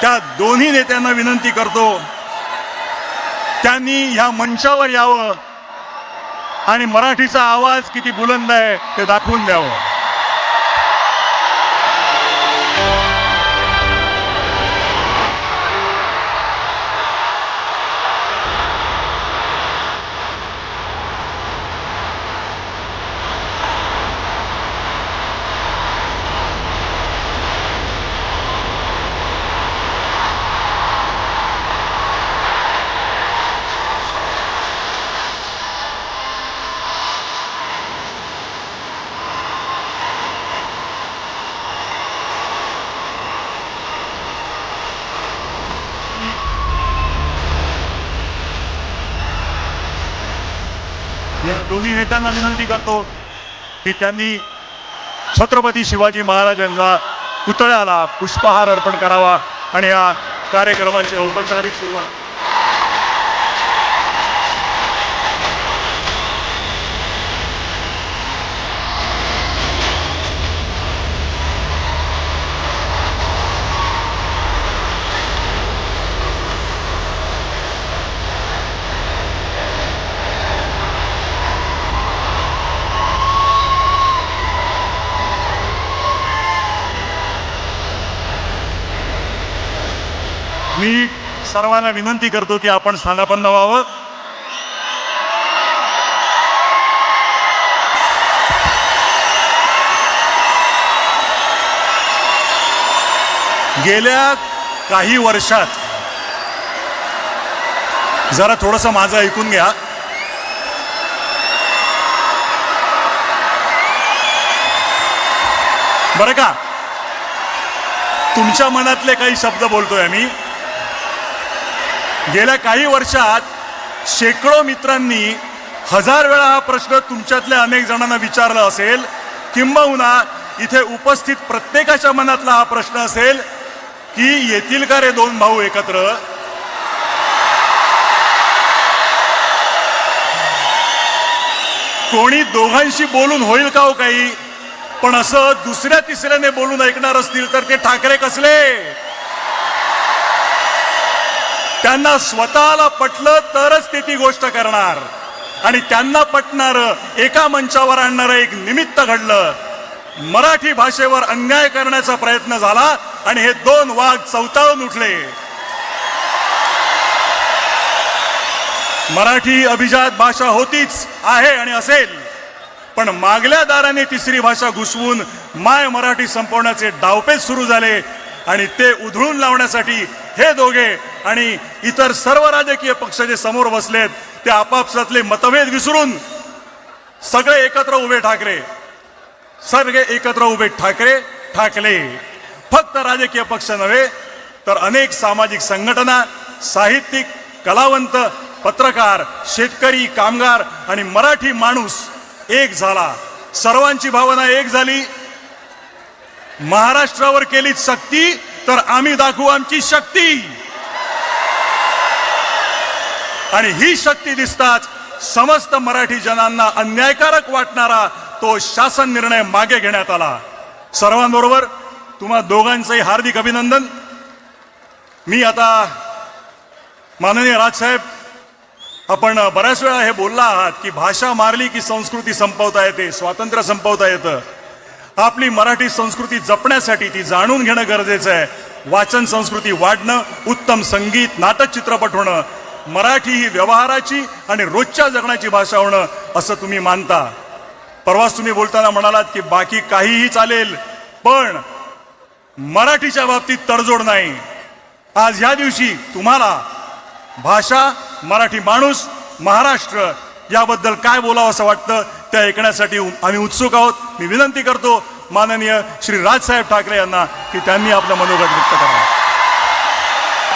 त्या दोन्ही नेत्यांना विनंती करतो. त्यांनी ह्या मंचावर यावं. आणि मराठीचा आवाज किती बुलंद आहे ते दाखवून द्यावं. या दोन्ही नेत्यांना विनंती करतो की त्यांनी छत्रपती शिवाजी महाराजांना पुतळ्याला पुष्पहार अर्पण करावा आणि या कार्यक्रमाची औपचारिक सुरुवात मी सर्वांना विनंती करतो की आपण स्थानापन्न व्हावं. गेल्या काही वर्षात जरा थोडंसं माझं ऐकून घ्या. बरं का? तुमच्या मनातले काही शब्द बोलतोय आम्ही. गेल्या काही वर्षात शेकडो मित्रांनी हजार वेळा हा प्रश्न तुमच्यातल्या अनेक जणांना विचारला असेल. किंबहुना इथे उपस्थित प्रत्येकाच्या मनातला हा प्रश्न असेल की येतील का रे दोन भाऊ एकत्र? कोणी दोघांशी बोलून होईल का हो काही? पण असं दुसऱ्या तिसऱ्याने बोलून ऐकणार असतील तर ते ठाकरे कसले? त्यांना स्वतःला पटलं तरच ते ती गोष्ट करणार. आणि त्यांना पटणार एका मंचावर आणणारं एक निमित्त घडलं. मराठी भाषेवर अन्याय करण्याचा प्रयत्न झाला आणि हे दोन वाघ चौताळून उठले. मराठी अभिजात भाषा होतीच आहे आणि असेल. पण मागल्या दाराने तिसरी भाषा घुसवून माय मराठी संपवण्याचे डावपेच सुरू झाले आणि ते उधळून लावण्यासाठी हे दोघे आणि इतर सर्व राजकीय पक्ष जे समोर बसलेत ते आपापसातले मतभेद विसरून सगळे एकत्र उभे ठाकरे. सगळे एकत्र उभे ठाकरे ठाकले. फक्त राजकीय पक्ष नव्हे तर अनेक सामाजिक संघटना साहित्यिक कलावंत पत्रकार शेतकरी कामगार आणि मराठी माणूस एक झाला. सर्वांची भावना एक झाली. महाराष्ट्रावर केली सक्ती तर आम्ही दाखवू आमची शक्ती. आणि ही शक्ती दिसताच समस्त मराठी जनांना अन्यायकारक वाटणारा तो शासन निर्णय मागे घेण्यात आला. सर्वांबरोबर तुम्हा दोघांचंही हार्दिक अभिनंदन. मी आता माननीय राजसाहेब आपण बऱ्याच वेळा हे बोलला आहात की भाषा मारली की संस्कृती संपवता येते स्वातंत्र्य संपवता येतं. आपली मराठी संस्कृती जपण्यासाठी ती जाणून घेणं गरजेचं आहे. वाचन संस्कृती वाढणं उत्तम संगीत नाटक चित्रपट होणं मराठी ही व्यवहाराची आणि रोजच्या जगण्याची भाषा होणं असं तुम्ही मानता. परवाच तुम्ही बोलताना म्हणालात की बाकी काहीही चालेल पण मराठीच्या बाबतीत तडजोड नाही. आज ह्या दिवशी तुम्हाला भाषा मराठी माणूस महाराष्ट्र याबद्दल काय बोलावं असं वाटतं ते ऐकण्यासाठी आम्ही उत्सुक आहोत. मी विनंती करतो माननीय श्री राजसाहेब ठाकरे यांना की त्यांनी आपलं मनोगत व्यक्त करावं.